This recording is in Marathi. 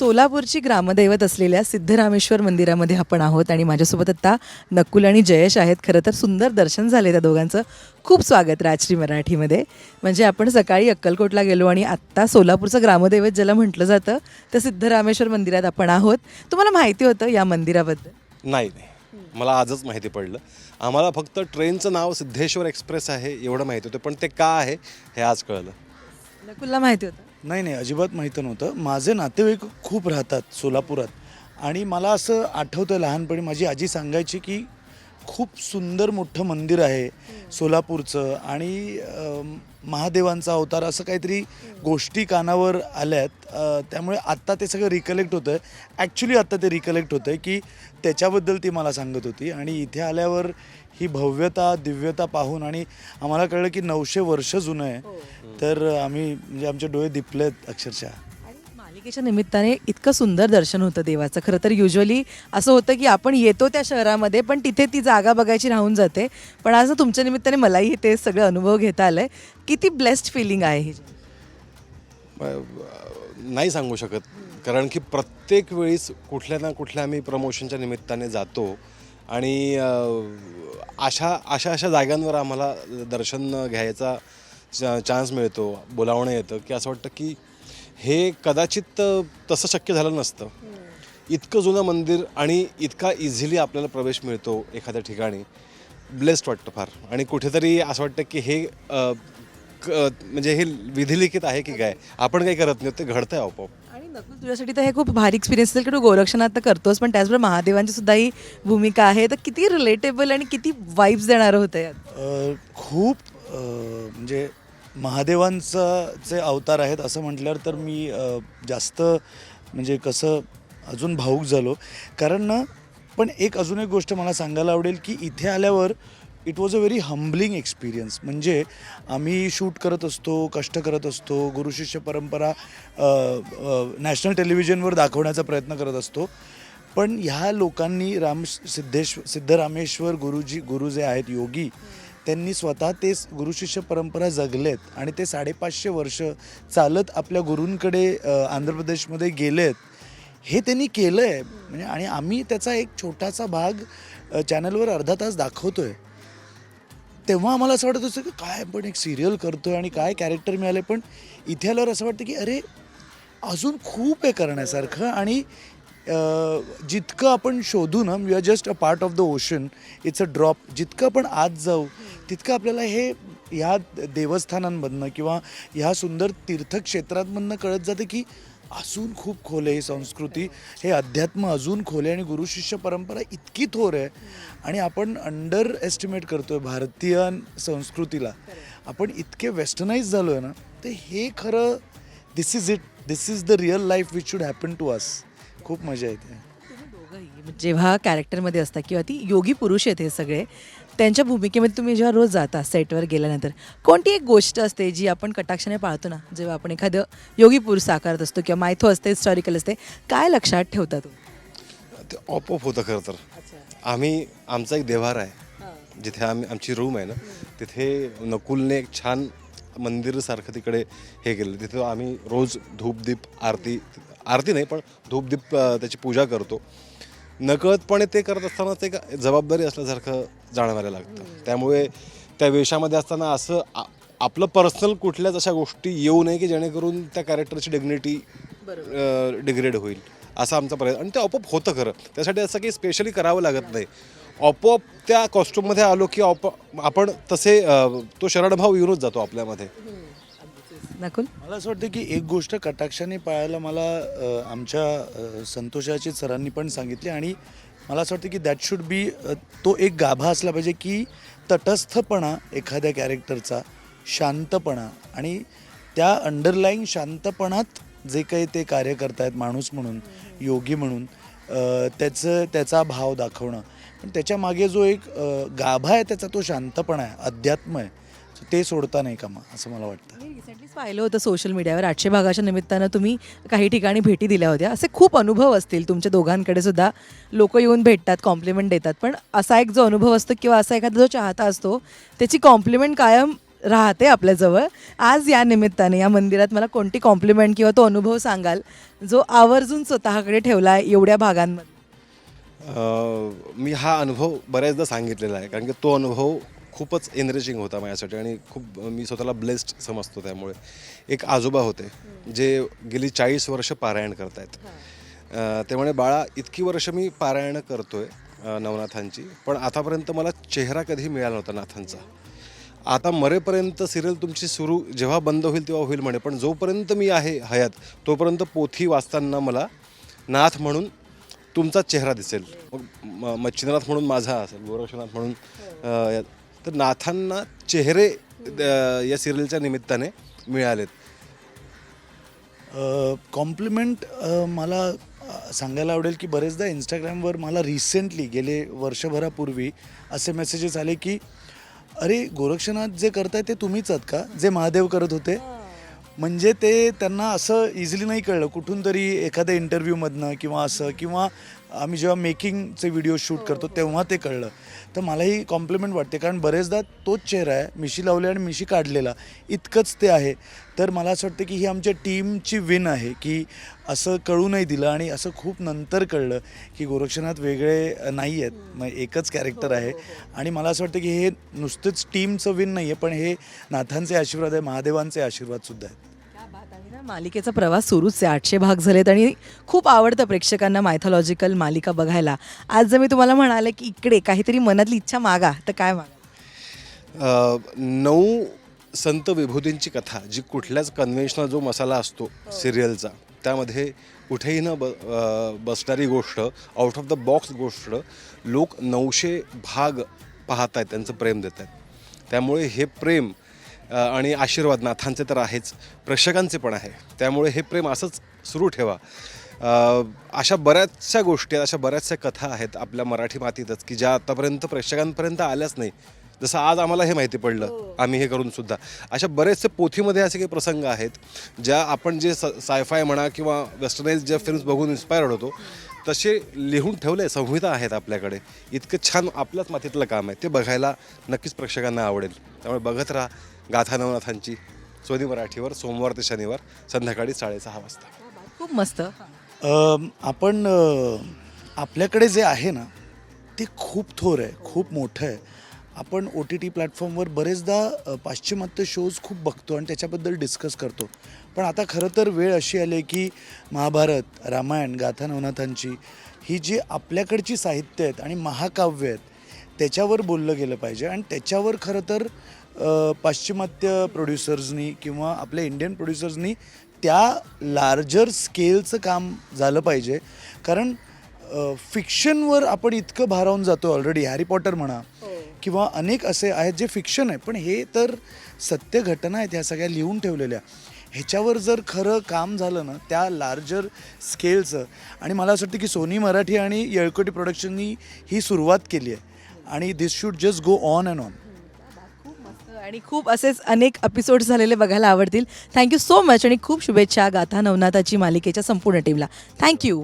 सोलापूरची ग्रामदैवत असलेल्या सिद्धरामेश्वर मंदिरामध्ये आपण आहोत आणि माझ्यासोबत आत्ता नकुल आणि जयेश आहेत. खरं तर सुंदर दर्शन झाले त्या दोघांचं. खूप स्वागत राजश्री मराठीमध्ये. म्हणजे आपण सकाळी अक्कलकोटला गेलो आणि आत्ता सोलापूरचं ग्रामदैवत ज्याला म्हटलं जातं त्या सिद्धरामेश्वर मंदिरात आपण आहोत. तुम्हाला माहिती होतं या मंदिराबद्दल? नाही नाही. मला आजच माहिती पडलं. आम्हाला फक्त ट्रेनचं नाव सिद्धेश्वर एक्सप्रेस आहे एवढं माहिती होतं पण ते का आहे हे आज कळलं. नकुलला माहिती होतं. नाही नाही अजिबात माहिती नव्हतं. माझे नातेवाईक खूप राहतात सोलापुरात. आणि मला असं आठवतं लहानपणी माझी आजी सांगायची की खूप सुंदर मोठं मंदिर आहे सोलापूरचं. आणि महादेवांचा अवतार असं काहीतरी गोष्टी कानावर आल्यात. त्यामुळे आत्ता ते सगळं रिकलेक्ट होतं आहे ॲक्च्युली आत्ता ते रिकलेक्ट होतं आहे की त्याच्याबद्दल ती मला सांगत होती. आणि इथे आल्यावर ही भव्यता दिव्यता पाहून आणि आम्हाला कळलं की नऊशे वर्ष जुनं आहे. तर आम्ही म्हणजे आमचे डोळे दिपलेत अक्षरशः. आणि मालिकेच्या निमित्ताने इतकं सुंदर दर्शन होतं देवाचं. खरं तर युजली असं होतं की आपण येतो त्या शहरामध्ये पण तिथे ती जागा बघायची राहून जाते. पण आज तुमच्या निमित्ताने मलाही ते सगळं अनुभव घेता आलं आहे किती ब्लेस्ड फिलिंग आहे ही. नाही सांगू शकत. कारण की प्रत्येक वेळीस कुठल्या ना कुठल्या आम्ही प्रमोशनच्या निमित्ताने जातो. आणि अशा अशा अशा जागांवर आम्हाला दर्शन घ्यायचा चान्स मिळतो बोलावणं येतं की असं वाटतं की हे कदाचित तसं शक्य झालं नसतं. इतकं जुनं मंदिर आणि इतका इझिली आपल्याला प्रवेश मिळतो एखाद्या ठिकाणी ब्लेस्ड वाटतं फार. आणि कुठेतरी असं वाटतं की हे म्हणजे हे विधिलिखित आहे की काय? आपण काही करत नाही ते घडतंय आपोआप. आणि नकुल तुझ्यासाठी तर हे खूप भारी एक्सपिरियन्स असेल की तू गोरक्षनाथ तर करतोस पण त्याचबरोबर महादेवांची सुद्धा ही भूमिका आहे. तर किती रिलेटेबल आणि किती वाईब्स देणारं होतं यात? खूप म्हणजे महादेवांचं जे अवतार आहेत असं म्हटल्यावर तर मी अ, जास्त म्हणजे कसं अजून भाऊक झालो. कारण ना पण एक अजून एक गोष्ट मला सांगायला आवडेल की इथे आल्यावर it was a very humbling experience म्हणजे आम्ही शूट करत असतो कष्ट करत असतो गुरुशिष्य परंपरा नॅशनल टेलिव्हिजनवर दाखवण्याचा प्रयत्न करत असतो. पण ह्या लोकांनी राम सिद्धेश सिद्धरामेश्वर गुरुजी गुरु जे आहेत योगी त्यांनी स्वतः ते गुरुशिष्य परंपरा जगलेत आणि ते साडेपाचशे वर्ष चालत आपल्या गुरूंकडे आंध्र प्रदेशमध्ये गेलेत. हे त्यांनी केलं आहे म्हणजे आणि आम्ही त्याचा एक छोटासा भाग चॅनलवर अर्धा तास दाखवतो आहे तेव्हा आम्हाला असं वाटत होतं की काय आपण एक सिरियल करतो आहे आणि काय कॅरेक्टर मिळाले पण इथे आल्यावर असं वाटतं की अरे अजून खूप आहे करण्यासारखं आणि जितकं आपण शोधू ना we are just a part of the ocean it's a drop जितकं आपण आत जाऊ तितकं आपल्याला हे ह्या देवस्थानांमधनं किंवा ह्या सुंदर तीर्थक्षेत्रांमधनं कळत जातं की अजून खूप खोल आहे ही संस्कृती. हे अध्यात्म अजून खोल आहे आणि गुरुशिष्य परंपरा इतकी थोर आहे. आणि आपण अंडर एस्टिमेट करतो आहे भारतीय संस्कृतीला. आपण इतके वेस्टर्नाइज झालो आहे ना तर हे खरं this is it this is the real life which should happen to us खूप मजा येते. जेव्हा कॅरेक्टरमध्ये असता किंवा ती योगी पुरुष आहेत हे सगळे त्यांच्या भूमिकेमध्ये तुम्ही जेव्हा रोज जाता सेटवर गेल्यानंतर कोणती एक गोष्ट असते जी आपण कटाक्षाने पाळतो ना? जेव्हा आपण एखादं योगी पुरुष साकारत असतो किंवा मायथो असते हिस्टॉरिकल असते काय लक्षात ठेवता तुम्ही? ते ऑपऑप होतं खरं तर. आम्ही आमचा एक देवार आहे. जिथे आम्ही आमची रूम आहे ना तिथे नकुलने एक छान मंदिरसारखं तिकडे हे केलं. तिथे आम्ही रोज धूपदीप आरती आरती नाही पण धूपदीप त्याची पूजा करतो. नकळतपणे ते करत असताना ते एक जबाबदारी असल्यासारखं जाणवायला लागतं. त्यामुळे त्या वेशामध्ये असताना असं आपलं पर्सनल कुठल्याच अशा गोष्टी येऊ नये की जेणेकरून त्या कॅरेक्टरची डिग्निटी डिग्रेड होईल असा आमचा प्रयत्न. आणि ते आपोआप होतं खरं. त्यासाठी असं काही स्पेशली करावं लागत नाही. आपोआप त्या कॉस्ट्यूममध्ये आलो की आपोआप आपण तसे तो शरणभाव येऊनच जातो आपल्यामध्ये. नकुल मला असं वाटतं की एक गोष्ट कटाक्षाने पाळायला मला अ, आमच्या अ, संतोषाची सरांनी पण सांगितली आणि मला असं वाटतं की दॅट शुड बी तो एक गाभा असला पाहिजे की तटस्थपणा एखाद्या कॅरेक्टरचा शांतपणा आणि त्या अंडरलाईंग शांतपणात जे काही ते कार्य करतायत माणूस म्हणून योगी म्हणून अ, त्याचं त्याचा भाव दाखवणं. पण त्याच्यामागे जो एक अ, गाभा आहे त्याचा तो शांतपणा आहे अध्यात्म आहे. ते सोडता नाही कामा असं मला वाटतं. मी रिसेंटलीच पाहिलं होतं सोशल मीडियावर आठशे भागाच्या निमित्तानं तुम्ही काही ठिकाणी भेटी दिल्या होत्या. असे खूप अनुभव असतील. तुमच्या दोघांकडे सुद्धा लोक येऊन भेटतात कॉम्प्लिमेंट देतात. पण असा एक जो अनुभव असतो किंवा असा एखादा जो चाहता असतो त्याची कॉम्प्लिमेंट कायम राहते आपल्याजवळ. आज या निमित्ताने या मंदिरात मला कोणती कॉम्प्लिमेंट किंवा तो अनुभव सांगाल जो आवर्जून स्वतःकडे ठेवला आहे एवढ्या भागांमध्ये? अं, मी हा अनुभव बऱ्याचदा सांगितलेला आहे. कारण की तो अनुभव खूपच एनरिचिंग होता माझ्यासाठी आणि खूप मी स्वतःला ब्लेस्ड समजतो त्यामुळे. एक आजोबा होते जे गेली चाळीस वर्ष पारायण करतायत. अं, ते म्हणे बाळा इतकी वर्ष मी पारायण करतोय नवनाथांची पण आतापर्यंत मला चेहरा कधी मिळाला नव्हता नाथांचा. आता मरेपर्यंत सिरियल तुमची सुरू जेव्हा बंद होईल तेव्हा होईल म्हणे पण जोपर्यंत मी आहे हयात तोपर्यंत पोथी वाचताना मला नाथ म्हणून तुमचा चेहरा दिसेल. मग म- मच्छिंद्रनाथ म्हणून माझा असेल गोरक्षनाथ म्हणून या- तर नाथांना चेहरे या सिरियलच्या निमित्ताने मिळालेत. कॉम्प्लिमेंट मला सांगायला आवडेल की बरेचदा इंस्टाग्रामवर मला रिसेंटली गेले वर्षभरापूर्वी असे मेसेजेस आले की अरे गोरक्षनाथ जे करताय ते तुम्हीच आहात का? जे महादेव करत होते? म्हणजे ते त्यांना असं इझिली नाही कळलं. कुठून तरी एखाद्या इंटरव्ह्यूमधनं किंवा असं किंवा आम्ही जेव्हा मेकिंगचे व्हिडिओ शूट करतो तेव्हा ते कळलं. तर मलाही कॉम्प्लिमेंट वाटते. कारण बरेचदा तोच चेहरा आहे. मिशी लावली आणि मिशी काढलेला. इतकंच ते आहे. तर मला असं वाटतं की ही आमच्या टीमची विन आहे की असं कळू नाही दिलं आणि असं खूप नंतर कळलं की गोरक्षनाथ वेगळे नाही आहेत. मग एकच कॅरेक्टर आहे. आणि मला असं वाटतं की हे नुसतंच टीमचं विन नाही आहे पण हे नाथांचे आशीर्वाद आहे महादेवांचे आशीर्वाद सुद्धा आहेत. क्या बात आहे ना. मालिकेचा प्रवास सुरूच आहे. आठशे भाग झालेत आणि खूप आवडतं प्रेक्षकांना मायथॉलॉजिकल मालिका बघायला. आज जर मी तुम्हाला म्हणाले की इकडे काहीतरी मनातली इच्छा मागा तर काय मागा? अ, नऊ संत विभूतींची कथा जी कुठल्याच कन्व्हेन्शनल जो मसाला असतो सिरियलचा त्यामध्ये कुठेही न ब अ, बसणारी गोष्ट आउट ऑफ द बॉक्स गोष्ट लोक नऊशे भाग पाहत आहेत त्यांचं प्रेम देत आहेत त्यामुळे हे प्रेम अ, आणि आशीर्वाद नाथांचे तर आहेच प्रेक्षकांचे पण आहे. त्यामुळे हे प्रेम असंच सुरू ठेवा. अ, अशा बऱ्याचशा गोष्टी आहेत अशा बऱ्याचशा कथा आहेत आपल्या मराठी मातीतच की ज्या आतापर्यंत प्रेक्षकांपर्यंत आल्याच नाही जसं आज आम्हाला हे माहिती पडलं आम्ही हे करून सुद्धा. अशा बरेचसे पोथीमध्ये असे काही प्रसंग आहेत ज्या आपण जे सायफाय म्हणा किंवा वेस्टर्नाइज ज्या फिल्म्स बघून इन्स्पायर्ड होतो तसे लिहून ठेवले संहिता आहेत आपल्याकडे. इतकं छान आपल्याच मातीतलं काम आहे ते बघायला नक्कीच प्रेक्षकांना आवडेल. त्यामुळे बघत राहा गाथा नवनाथांची सोनी मराठीवर सोमवार ते शनिवार संध्याकाळी साडेसहा वाजता. खूप मस्त. आपण आपल्याकडे जे आहे ना ते खूप थोर आहे खूप मोठं आहे. आपण ओ टी टी प्लॅटफॉर्मवर बरेचदा पाश्चिमात्य शोज खूप बघतो आणि त्याच्याबद्दल डिस्कस करतो. पण आता खरं तर वेळ अशी आली की महाभारत रामायण गाथा नवनाथांची ही जी आपल्याकडची साहित्य आहेत आणि महाकाव्य आहेत त्याच्यावर बोललं गेलं पाहिजे. आणि त्याच्यावर खरं तर पाश्चिमात्य प्रोड्युसर्सनी किंवा आपल्या इंडियन प्रोड्युसर्सनी त्या लार्जर स्केलचं काम झालं पाहिजे. कारण फिक्शनवर आपण इतकं भारावून जातो ऑलरेडी हॅरी पॉटर म्हणा किंवा अनेक असे आहेत जे फिक्शन आहे. पण हे तर सत्य घटना आहेत ह्या सगळ्या लिहून ठेवलेल्या. ह्याच्यावर जर खरं काम झालं ना त्या लार्जर स्केलचं आणि मला असं वाटतं की सोनी मराठी आणि येळकोटी प्रोडक्शननी ही सुरुवात केली आहे. आणि this should just go on and on खूप मस्त आणि खूप असेच अनेक एपिसोड्स झालेले बघायला आवडतील. थँक्यू सो मच आणि खूप शुभेच्छा गाथा नवनाथाची मालिकेच्या संपूर्ण टीमला थँक्यू